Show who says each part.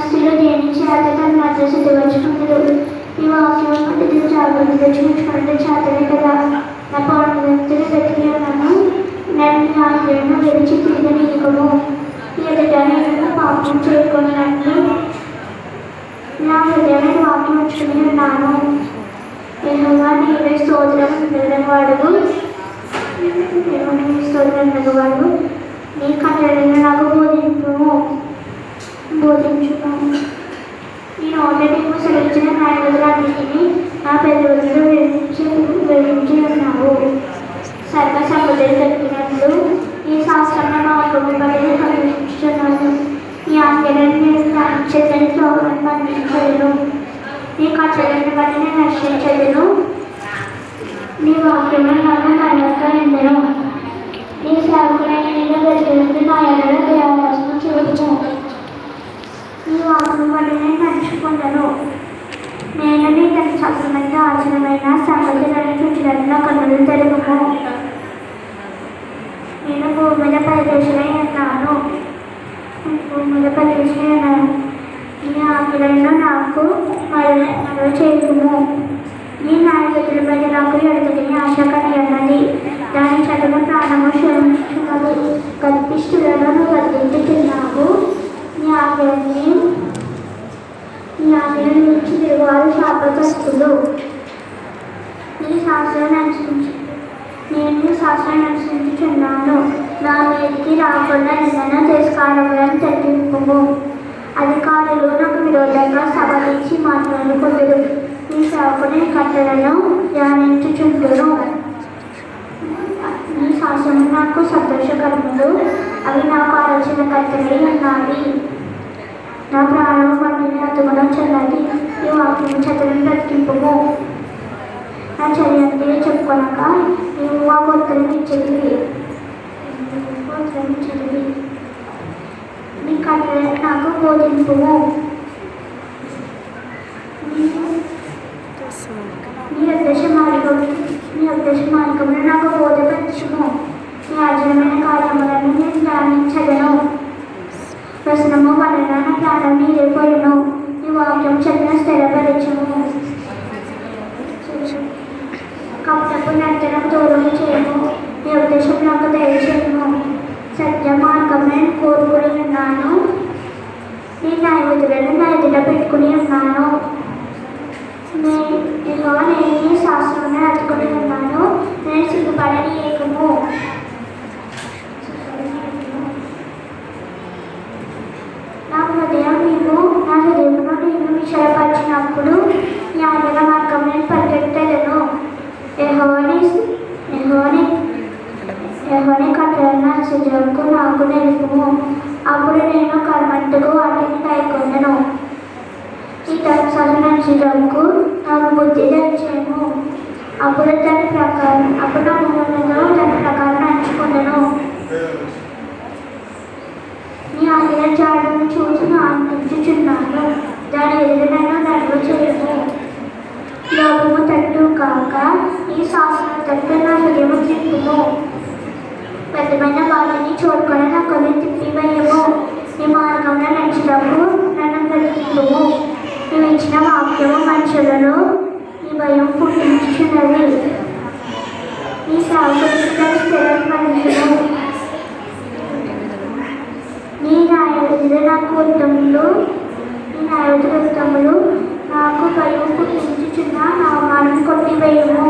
Speaker 1: స్థితిలో ధ్యానించి అతను మాత్రం సిద్ధపరచుకుంటారు ఈ వాక్యం పద్ధతిని జాగ్రత్త తెచ్చుకుంటే చేతనే కదా. నా పౌరులందరూ వెతికి ఉన్నాను నేను నా ఆజ్ఞలను విడిచి తిరిగి నీకము. ఎదుట నేను పాపం చేరుకున్నట్లు నా హృదయమైన వాక్యం ఉంచుకుని ఉన్నాను. నేను నీవే స్తోత్రం వాడుగు దేవుని స్తోత్రం వాడు నీ కట్టడలను నాకు బోధింపు బోధించుతాను ఈ నోట నీకు సెలవించిన న్యాయవదులన్నిటినీ నా పెదవులను వివరించి వివరించి ఉన్నావు. సర్వ సముద్రం దొరికినట్లు ఈ శాస్త్రంలో నా కుటుంబాన్ని కనిపించున్నాను ఈ ఆజ్ఞలను నేను చెత్తని త్రోవలను పండించలేను నీ కచ్చలను బట్టి నేను రక్షించలేను నీ వాక్యము నన్ను మరణంగా ఎందరో నీ సేవకులైన నేను వెళ్తుంది నా ఎడల దయావాసన చూపుతాను ఈ వాక్యం నేను నడుచుకున్నాను నేను నీ తన సత్యమైన ఆచరణమైన సంగతులను చూచినట్లు కన్నులు తెలుపుము నేను భూమిద మీద పరిదేశమై ఉన్నాను భూమి మీద పరిదేశమై ఉన్నాను నీ ఆకులను నాకు మరో మరవ చేయకుము నీ నాయకుల మీద నాకు ఎడతని ఆశ కలిగి ఉన్నది దాని చదువు ప్రాణము శ్రమించున్నది కల్పిస్తులను నువ్వు వర్తించుతున్నావు నీ ఆజ్ఞని నీ ఆజ్ఞల నుంచి తిరుగువారు నీ శాస్త్రం అనుసరించి నేను శాస్త్రం అనుసరించుచున్నాను నా మీదకి రాకుండా నిన్న తిరస్కారములను తగ్గింపు. అధికారులు నాకు విరోధంగా సవరించి మాట్లాడుకుందరు ఈ సేవకుని కట్టలను ధ్యానించుచుందురు ఈ శాసనం నాకు సంతోషకరములు అవి నాకు ఆలోచన కట్టలై ఉన్నాయి. నా ప్రాణం పండిన అతుగుణం చెందాలి ఈ నా చర్యంతే చెప్పుకొనక నీవు ఆ గొంతులు ఇచ్చేది గొంతులు ఇచ్చేది నీ నాకు బోధింపుము నీ ఉద్దేశ మార్గం నీ ఉద్దేశ మార్గంలో నాకు బోధపరచుము నీ అర్జునమైన కార్యములను నేను ధ్యానించగలను ప్రశ్నము వలన నా ప్రాణం నీ వాక్యం చదివిన స్థిరపరచము కపటపు నర్తనం దూరం చేయము నీ ఉద్దేశం నాకు దయచేయము సత్య మార్గం నేను హలో నేను నా నీ న్యాయవిధులను నా ఎదుట పెట్టుకుని ఉన్నాను. నేను ఇదిగో నేను నీ అతుకుని ఉన్నాను. నేను సిగ్గుపడని ఏకము. నా హృదయం నేను నా హృదయంలో నేను విషయపరిచినప్పుడు నాకు నేర్పుము అప్పుడు నేను కర్మంటుకు వాటిని కైకొందను ఈ తరసాలను అనుసరించకు నాకు బుద్ధి తెచ్చాను అప్పుడు దాని ప్రకారం అప్పుడు నా ముఖంలో దాని ప్రకారం నడుచుకున్నాను నీ ఆలయ జాడను చూసి ఆనందించుచున్నాను దాని ఎదురునను నడువు చేయము లోపము తట్టు కాక ఈ శాస్త్రం తట్టు నా హృదయము తిప్పుము పెద్దమైన చూడుకొని నా కొన్ని తిప్పివేయము నీ మార్గంలో నడిచినప్పుడు నన్ను బ్రతికింపుము నువ్వు ఇచ్చిన వాక్యము మనుషులను నీ భయం పుట్టించున్నది నీ సాగుతున్న స్థిరం మనుషులు నీ నాయకులు నాకు ఉత్తములు. నీ నాయకులు ఉత్తములు. నాకు భయం పుట్టించుచున్న నా అవమానం కొట్టివేయము.